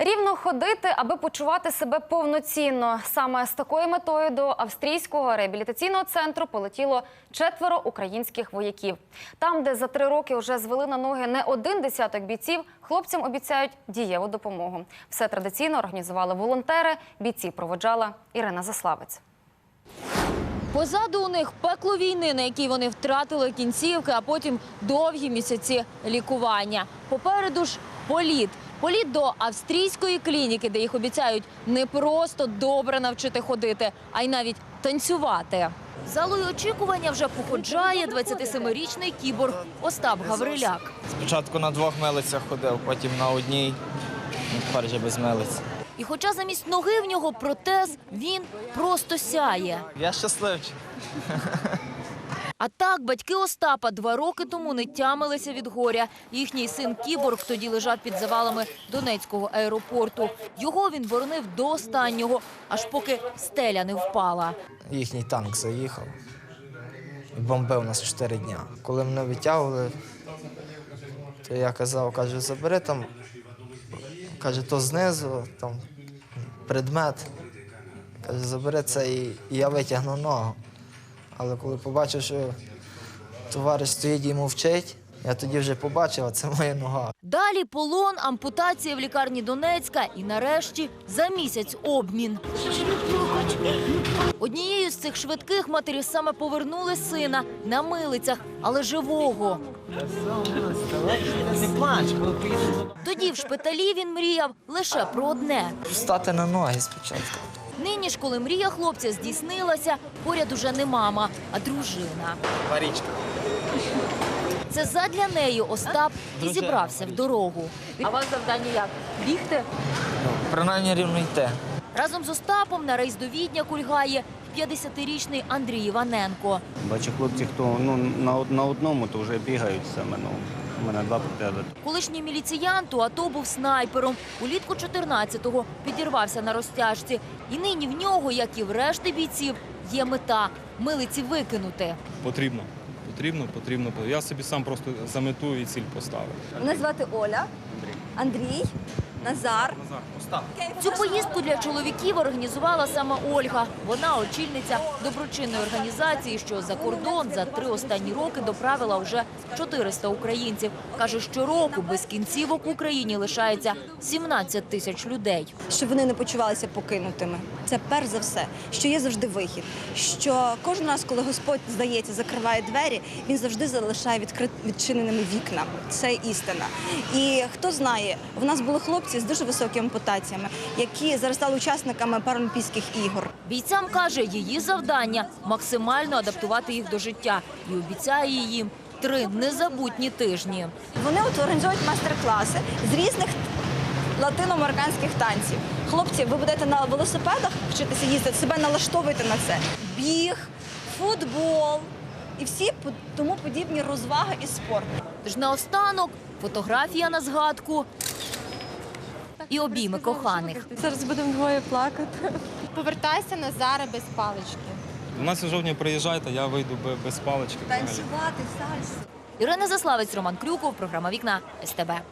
Рівно ходити, аби почувати себе повноцінно. Саме з такою метою до австрійського реабілітаційного центру полетіло четверо українських вояків. Там, де за три роки вже звели на ноги не один десяток бійців, хлопцям обіцяють дієву допомогу. Все традиційно організували волонтери. Бійці проводжала Ірина Заславець. Позаду у них пекло війни, на якій вони втратили кінцівки, а потім довгі місяці лікування. Попереду ж політ. Політ до австрійської клініки, де їх обіцяють не просто добре навчити ходити, а й навіть танцювати. Залою очікування вже походжає 27-річний кіборг Остап Гавриляк. Спочатку на двох милицях ходив, потім на одній, ну, тепер вже без милиць. І хоча замість ноги в нього протез, він просто сяє. Я щасливчик. А так батьки Остапа два роки тому не тямилися від горя. Їхній син Кіборг тоді лежав під завалами Донецького аеропорту. Його він боронив до останнього, аж поки стеля не впала. Їхній танк заїхав і бомбив нас чотири дня. Коли мене витягували, то я казав, кажу, забери там, каже, то знизу, там предмет. Каже, забери це і я витягну ногу. Але коли побачив, що товариш стоїть і мовчить, я тоді вже побачив, а це моя нога. Далі полон, ампутація в лікарні Донецька і нарешті за місяць обмін. Однією з цих швидких матері саме повернули сина на милицях, але живого. Тоді в шпиталі він мріяв лише про одне. Встати на ноги спочатку. Нині ж, коли мрія хлопця здійснилася, поряд уже не мама, а дружина. Марічка. Це задля неї Остап і зібрався в дорогу. А у вас завдання як? Бігти? Ну, принаймні рівно йти. Разом з Остапом на рейс до Відня кульгає 50-річний Андрій Іваненко. Бачу, хлопці, хто ну, на, на одному, то вже бігають саме. Ну, у мене два протези. Колишній міліціянт у АТО був снайпером. Улітку 14-го підірвався на розтяжці. І нині в нього, як і в решти бійців, є мета – милиці викинути. Потрібно. Потрібно, потрібно. Я собі сам просто за мету і ціль поставив. Мене звати Оля, Андрій, Назар. Назар. Цю поїздку для чоловіків організувала саме Ольга. Вона очільниця доброчинної організації, що за кордон за три останні роки доправила вже 400 українців. Каже, щороку без кінцівок в Україні лишається 17 тисяч людей. Щоб вони не почувалися покинутими. Це перш за все, що є завжди вихід. Що кожен раз, коли Господь здається, закриває двері, він завжди залишає відкрит... відчиненими вікна. Це істина. І хто знає, в нас були хлопці з дуже високими ампутаціями, які зараз стали учасниками Паралімпійських ігор. Бійцям каже, її завдання максимально адаптувати їх до життя і обіцяє їм три незабутні тижні. Вони от організують майстер-класи з різних латиноамериканських танців. Хлопці, ви будете на велосипедах вчитися їздити, себе налаштовуйте на це. Біг, футбол і всі тому подібні розваги і спорт. Тож наостанок фотографія на згадку і обійми коханих. Зараз будемо двоє плакати. Повертайся Назаре без палички. 12 жовтня приїжджайте, я вийду без палички. Танцювати, сальсу. Ірина Заславець, Роман Крюков, програма Вікна СТБ.